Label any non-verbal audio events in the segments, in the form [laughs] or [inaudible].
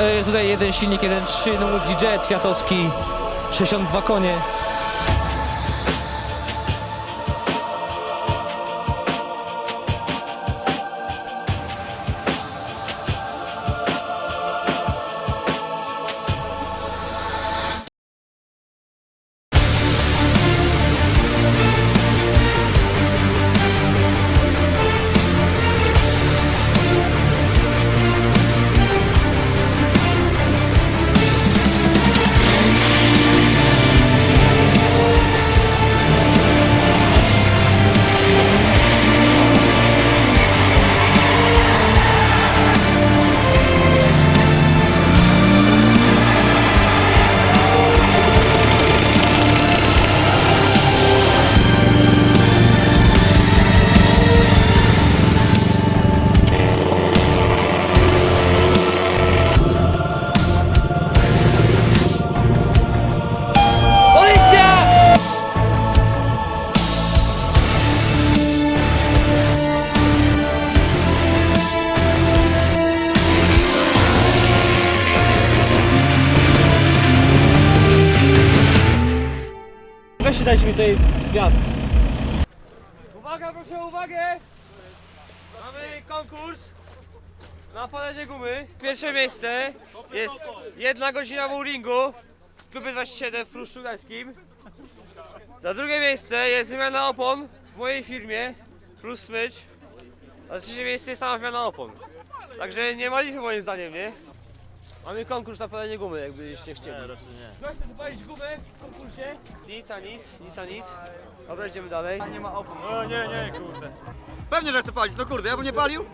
e, tutaj jeden silnik, 1.3, no multijet Fiatowski, 62 konie. Dajcie mi tutaj gwiazd. Uwaga, proszę o uwagę! Mamy konkurs na palenie gumy. Pierwsze miejsce jest jedna godzina bowlingu w klubie 27 w Pruszczu Gdańskim. Za drugie miejsce jest wymiana opon w mojej firmie plus smycz. A za trzecie miejsce jest sama wymiana opon. Także nie ma liczby moim zdaniem, nie? Mamy konkurs na palenie gumy, jakbyście chcieli. Nie, raczej nie. Ktoś chce palić gumę w konkursie? Nic, a nic, nic, a nic. Dobra, idziemy dalej. Nie ma opon. O, nie, nie, kurde. Pewnie, że chcę palić, no kurde, ja bym nie palił.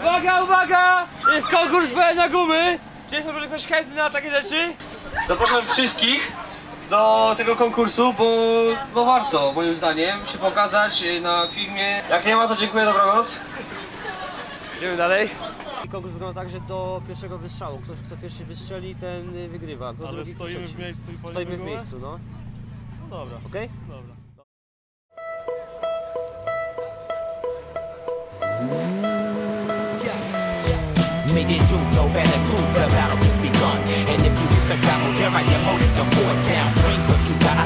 Uwaga, uwaga! Jest konkurs palenia gumy! Czy jest może ktoś chętny na takie rzeczy? Zapraszam wszystkich do tego konkursu, bo, bo warto moim zdaniem się pokazać y, na filmie. Jak nie ma to dziękuję, dobranoc. Idziemy dalej. Konkurs wygląda tak, że do pierwszego wystrzału. Ktoś kto pierwszy wystrzeli, ten y, wygrywa. Kto Ale drugi, stoimy trzeci. w miejscu i palimy Stoimy w miejscu, no. No dobra, Okej? dobra. And you know better too, the battle just begun. And if you hit the gravel, there I am holding the fort down.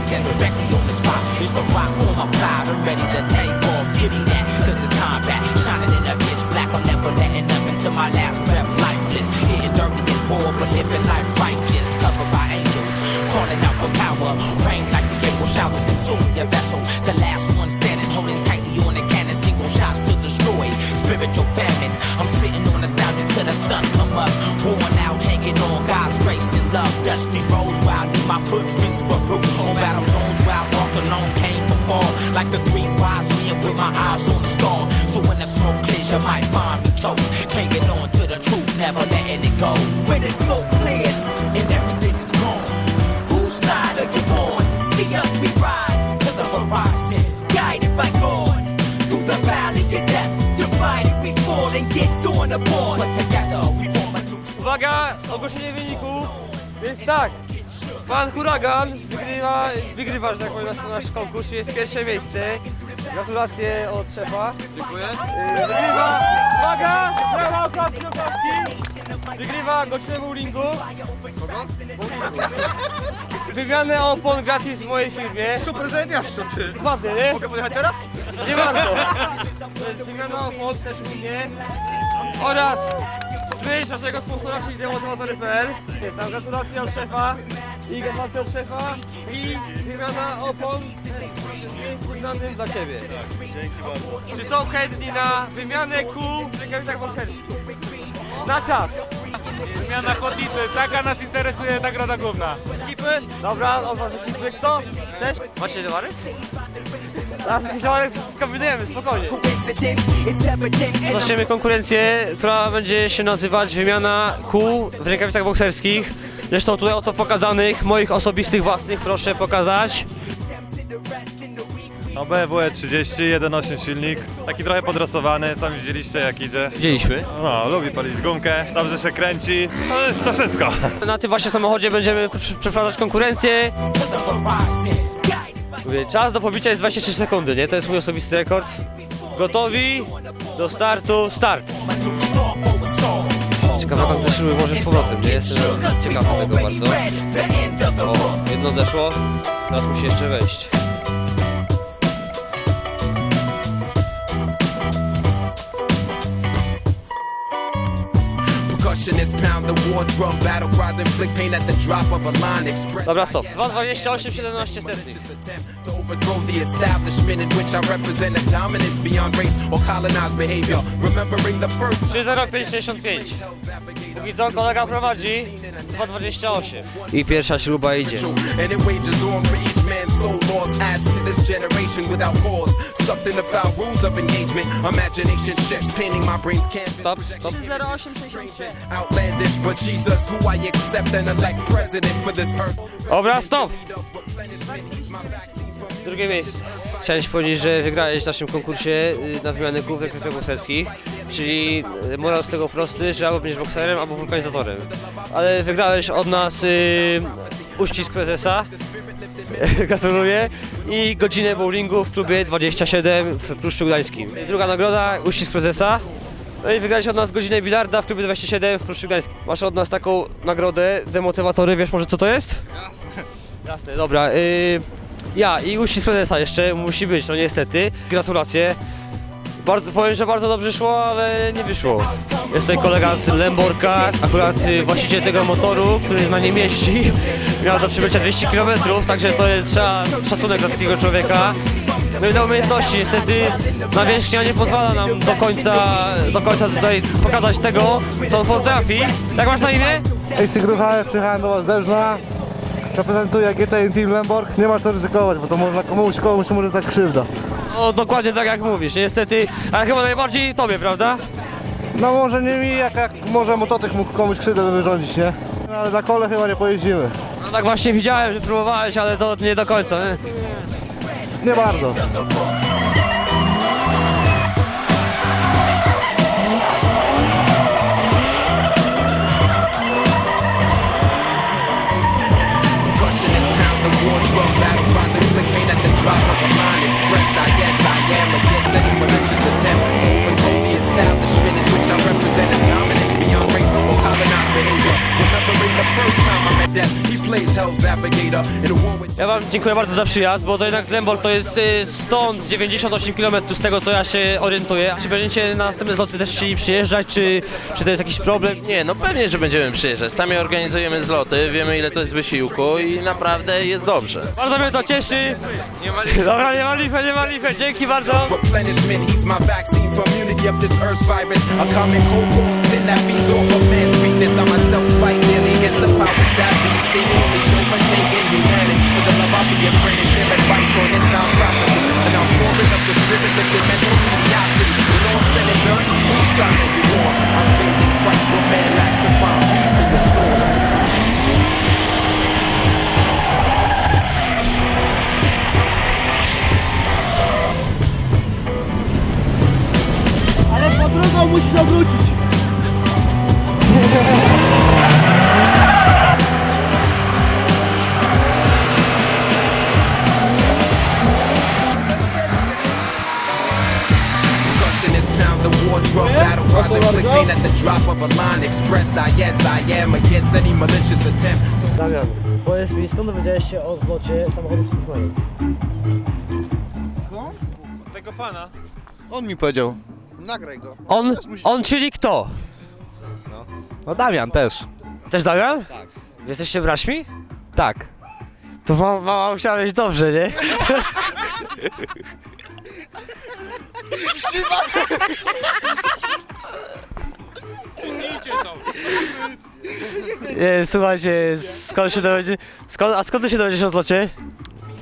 Stand directly on the spot. It's the rock on my cloud, I'm ready to take off. Give me that, cause it's combat. Shining in a pitch black, I'm never letting up until my last breath. Lifeless, getting dirty and bored, but living life righteous. Covered by angels, calling out for power. Rain like the April showers, consuming your vessel. The last one standing, holding tightly on the cannon. Single shots to destroy. Spiritual famine, I'm sitting on a stallion till the sun come up. Dusty roads where I need my footprints for proof. On battle zones where I walked alone, came for fall. Like the three wise men with my eyes on the star. So when the smoke clears, you might find me close. Clinging on to the truth, never letting it go. When the smoke clears and everything is gone. Whose side are you on? See us, we ride to the horizon. Guided by God. Through the valley of death. Divided we fall and get torn apart. But together we form a new Uwaga, ogłoszenie wyników. Więc tak, pan Huragan wygrywa, wygrywa, że tak powiem, nasz, nasz konkurs, jest pierwsze miejsce. Gratulacje od szefa. Dziękuję. Yy, Wygrywa, uwaga, brawa, oklaski, oklaski. Wygrywa godzinę bowlingu. Bowlingu. Wymianę opon gratis w mojej firmie. Super zajebiasz, co ty. Ładny, nie? Mogę pojechać teraz? Nie warto. To jest wymiana opon też u mnie. Oraz smycz naszego sponsora, czyli demotywatory.pl. Nie, Tam gratulacje od szefa i gratulacje od szefa i wymiana opon w miejscu znanym dla Ciebie. Dzięki bardzo. Czy są chętni na wymianę kół w rękawicach bokserskich? Na czas. Zmiana chodnicy, taka nas interesuje nagroda główna. Ekipy? Dobra, od was ekipy. Kto? Cześć. Macie towarek? Towarek skombinujemy, spokojnie. Zaczniemy konkurencję, która będzie się nazywać wymiana kół w rękawicach bokserskich. Zresztą tutaj oto pokazanych, moich osobistych własnych, proszę pokazać. No BMW 30, 1.8 silnik. Taki trochę podrasowany, sami widzieliście jak idzie. Widzieliśmy. No, lubi palić gumkę, dobrze się kręci. To jest to wszystko. Na tym właśnie samochodzie będziemy prze- przeprowadzać konkurencję. Mówię, czas do pobicia jest 23 sekundy, nie? To jest mój osobisty rekord. Gotowi? Do startu, start! Ciekawe jak on te szyby może z powrotem, nie? Jestem ciekawy tego bardzo. O, jedno zeszło, teraz musi jeszcze wejść. Percussionists pound the war drum, battle cries inflict pain at the drop of a line express. Dobra, stop. 2,28, 17 setnych. to overthrow the establishment in which I represent a dominance beyond race or colonized behavior. Remembering the first 3,0565. Póki co kolega prowadzi 2,28. I pierwsza śruba idzie. and it wages on for each man's soul loss adds to this generation without cause. Sucked in the foul rules of engagement, imagination shifts, painting my brain's canvas. Stop, stop. 30863. Outlandish, but Jesus, who I accept and elect president for this earth. Stop! Drugie miejsce. Chciałem ci powiedzieć, że wygrałeś w naszym konkursie y, na wymianę głów rekrutek bokserskich, czyli y, morał z tego prosty, że albo będziesz bokserem, albo wulkanizatorem. Ale wygrałeś od nas y, uścisk prezesa, [laughs] gratuluję, i godzinę bowlingu w klubie 27 w Pruszczu Gdańskim. Druga nagroda, uścisk prezesa. No i wygrałeś od nas godzinę bilarda w klubie 27 w Pruszczu Gdańskim. Masz od nas taką nagrodę, demotywatory, wiesz może co to jest? Jasne, dobra. Y, ja i uścisk prezesa jeszcze musi być, no niestety. Gratulacje. Bardzo, powiem, że bardzo dobrze szło, ale nie wyszło. Jest tutaj kolega z Lemborka, akurat y, właściciel tego motoru, który na nie mieści. Miał do przebycia 200 km, także to jest trzeba szacunek dla takiego człowieka. No i na umiejętności, niestety nawierzchnia nie pozwala nam do końca, do końca tutaj pokazać tego, co on potrafi. Jak masz na imię? Ej, Sygrucha, przyjechałem do Was z Dężna. Reprezentuję GTN Team Lemborg. Nie ma co ryzykować, bo to można komuś, komuś może stać krzywda. No dokładnie tak jak mówisz, niestety, ale chyba najbardziej tobie, prawda? No może nie mi, jak, jak może motocykl mógł komuś krzywdę wyrządzić, nie? No, ale na kole chyba nie pojeździmy. No tak właśnie widziałem, że próbowałeś, ale to nie do końca, nie? Nie bardzo. Ja wam dziękuję bardzo za przyjazd, bo to jednak z Lembol to jest y, stąd 98 km z tego co ja się orientuję. Czy będziecie na następne zloty też chcieli przyjeżdżać, czy, czy to jest jakiś problem? Nie, no pewnie, że będziemy przyjeżdżać. Sami organizujemy zloty, wiemy ile to jest wysiłku i naprawdę jest dobrze. Bardzo mnie to cieszy. Nie ma Dobra, nie ma lifę, nie ma lifę, dzięki bardzo. Percussionists pound the war battle cries inflict at the drop of a line expressed. I yes, I am against any malicious attempt. Damian, powiedz mi, skąd dowiedziałeś się o zlocie samochodów Sigmarii? Tego pana. On mi powiedział, nagraj go. On, on czyli kto? No Damian też. Też Damian? Tak. Jesteście braćmi? Tak. To mama, mama musiała mieć dobrze, nie? Nie, słuchajcie, skąd się dowiedzie... Skąd, a skąd ty się dowiedziesz o zlocie?